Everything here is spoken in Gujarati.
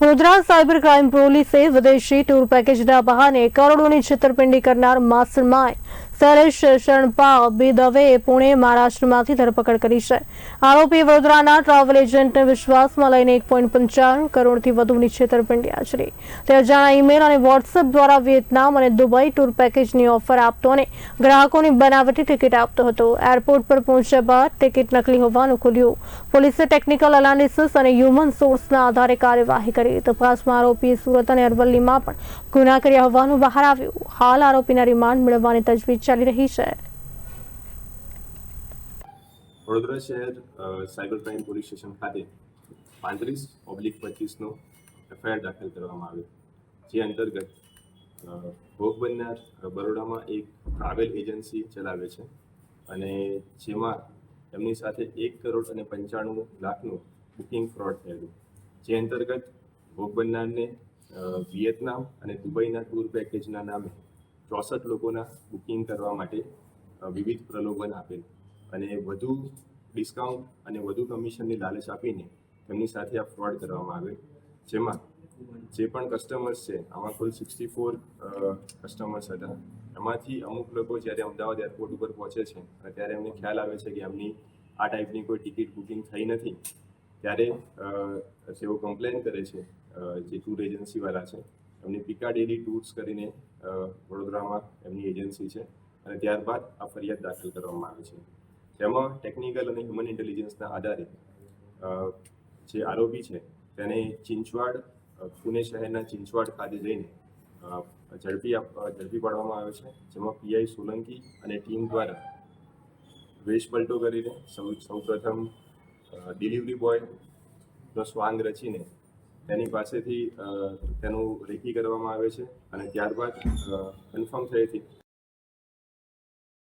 વડોદરા સાયબર ક્રાઇમ પોલીસે વિદેશી ટૂર પેકેજના બહાને કરોડોની છેતરપિંડી કરનાર માસ્ટરમાઇન્ડ શૈલેષ શરણપા બિદવે પુણે મહારાષ્ટ્રમાંથી ધરપકડ કરી છે. આરોપી વડોદરાના ટ્રાવેલ એજન્ટને વિશ્વાસમાં લઈને એક પોઈન્ટ પંચાણું કરોડથી વધુની છેતરપિંડી આચરી. તે અજાણા ઈમેલ અને વોટ્સએપ દ્વારા વિયેતનામ અને દુબઈ ટૂર પેકેજની ઓફર આપતો અને ગ્રાહકોની બનાવટી ટિકિટ આપતો હતો. એરપોર્ટ પર પહોંચ્યા બાદ ટિકિટ નકલી હોવાનું ખુલ્યું. પોલીસે ટેકનિકલ એનાલિસિસ અને હ્યુમન સોર્સના આધારે કાર્યવાહી કરી. તપાસમાં આરોપીએ સુરત અને અરવલ્લીમાં પણ ગુના કર્યા હોવાનું બહાર આવ્યું. હાલ આરોપીના રિમાન્ડ મેળવવાની તજવીજ ચાલી રહી છે. વડોદરા શહેર સાયબર ક્રાઇમ પોલીસ સ્ટેશન ખાતે પાંત્રીસ ઓબ્લિક પચીસનો એફઆઈઆર દાખલ કરવામાં આવ્યો. જે અંતર્ગત ભોગ બનનાર બરોડામાં એક ટ્રાવેલ એજન્સી ચલાવે છે અને જેમાં એમની સાથે એક કરોડ અને પંચાણું લાખનું બુકિંગ ફ્રોડ થયેલું. જે અંતર્ગત ભોગ બનનારને વિયેતનામ અને દુબઈના ટૂર પેકેજના નામે ચોસઠ લોકોના બુકિંગ કરવા માટે વિવિધ પ્રલોભન આપેલ અને વધુ ડિસ્કાઉન્ટ અને વધુ કમિશનની લાલચ આપીને તેમની સાથે આ ફ્રોડ કરવામાં આવેલ જેમાં જે પણ કસ્ટમર્સ છે, આમાં કુલ સિક્સટી ફોર કસ્ટમર્સ હતા. એમાંથી અમુક લોકો જ્યારે અમદાવાદ એરપોર્ટ ઉપર પહોંચે છે, અને ત્યારે એમને ખ્યાલ આવે છે કે એમની આ ટાઈપની કોઈ ટિકિટ બુકિંગ થઈ નથી, ત્યારે તેઓ કમ્પ્લેન કરે છે જે ટૂર એજન્સીવાળા છે. એમની પિકાડેલી ટૂર્સ કરીને વડોદરામાં એમની એજન્સી છે અને ત્યારબાદ આ ફરિયાદ દાખલ કરવામાં આવે છે. તેમાં ટેકનિકલ અને હ્યુમન ઇન્ટેલિજન્સના આધારે જે આરોપી છે, તેને ચિંચવાડ પુણે શહેરના ચિંચવાડ ખાતે જઈને ઝડપી ઝડપી પાડવામાં આવે છે. જેમાં પીઆઈ સોલંકી અને ટીમ દ્વારા વેશપલટો કરીને સૌ, સૌપ્રથમ ડિલિવરી બોયનો સ્વાંગ રચીને તેની પાસેથી તેનું રેકી કરવામાં આવે છે અને ત્યારબાદ કન્ફર્મ થયેથી